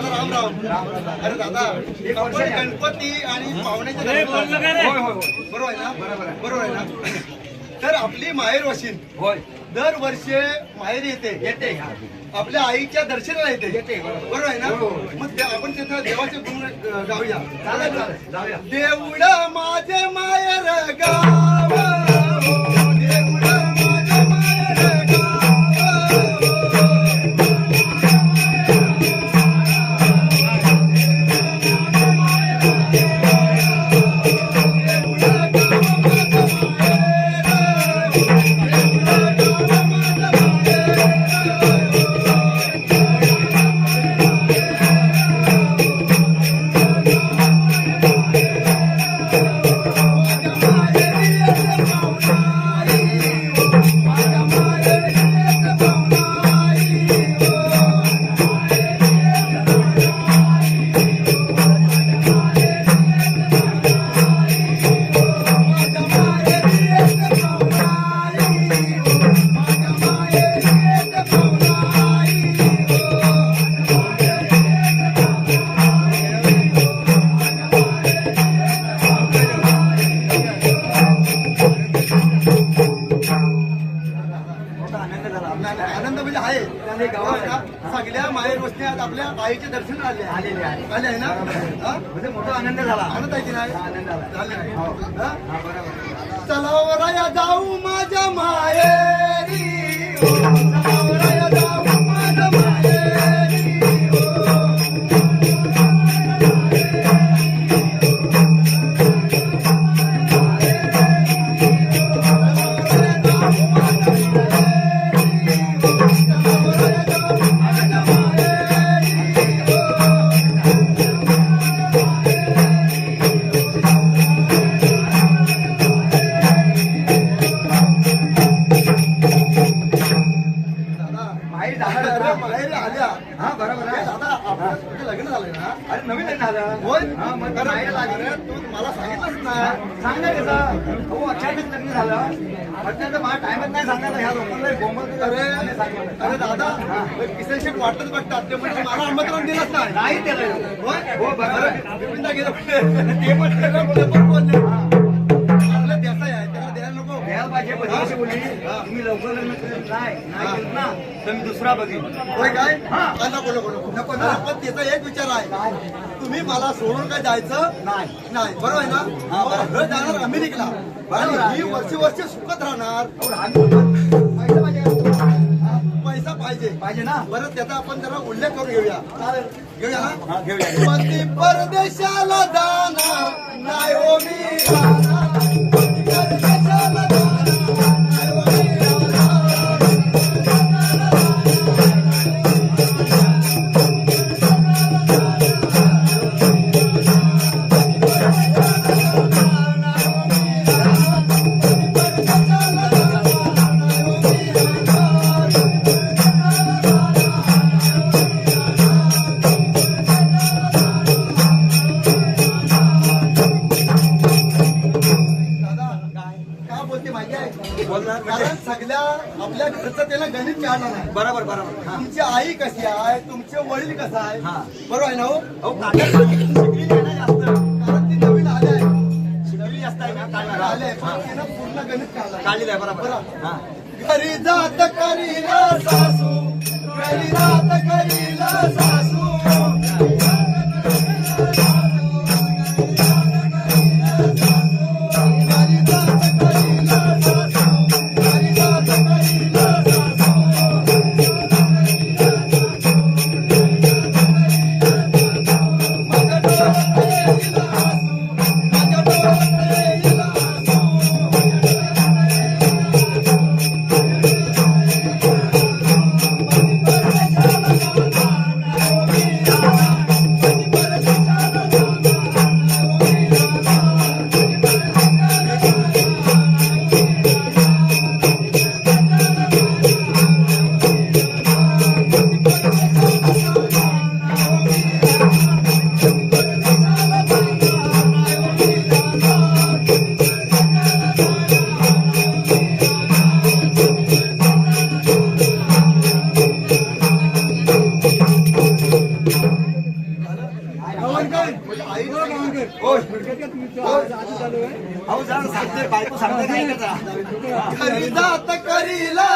दादा राम राम. अरे दादा आपण गणपती आणि होय. बरोबर आहे ना? बरोबर आहे. ना? तर आपली माहेर वशीन होय. दरवर्षी माहेर येते येते. आपल्या आईच्या दर्शनाला येते. येते, बरोबर. आहे हो, हो, ना मग ते आपण तिथं देवाचे गुण चालेल जाऊया. देऊळ माझे मायर गाव. मोठा आनंद झाला आनंद म्हणजे आहे त्याने? सगळ्या माहेर वस्ती आज आपल्या आईचे दर्शन आले. आलेले आहे. आले आहे ना? म्हणजे मोठा आनंद झाला आनंद आहे की नाही आनंद झाला. हो. चला वराया जाऊ माझ्या माहेरी तू मला सांगितलंच ना. सांग ना कसं हो अचानक लग्न झालं. अत्यंत मला टाइमच नाही सांगायला. ह्या लोकांना गोमत अरे अरे दादा किसन शेठ वाटत बघतात ते म्हणजे मला आमंत्रण दिलंच नाही. होय? हो, बरोबर. ते पण त्याला बोलले, बोलली तुम्ही लवकर लग्न नाही नाही केलं ना? तर मी दुसरा बघीन. होय काय? हा. नको नको नको नको ना पण त्याचा एक विचार आहे. तुम्ही मला सोडून काय जायचं? नाही. नाही. बरोबर आहे ना? हा. अहो, जाणार अमेरिकेला. बरोबर आणि. ही वर्षी वर्ष सुखत राहणार. पैसा पाहिजे पैसा पाहिजे. पाहिजे ना? बरं त्याचा आपण जरा उल्लेख करून घेऊया. घेऊया ना? हा घेऊया परदेशाला जाणार. नाही हो मी. त्याला गणित काढलं नाही. बरोबर बरोबर. हा. तुमची आई कशी आहे? तुमचे वडील कसं आहे हा. बरोबर आहे ना हो? अहो काका शिकली नाही ना जास्त. कारण ती नवीन आले आहे जास्त आहे आले काढणार आहे, पण पूर्ण गणित काढलं काढली आहे बरोबर. हा. घरी जात करीला सासू. घरी जात करीला अहो जरा सांगते बायको सांगते काय करीला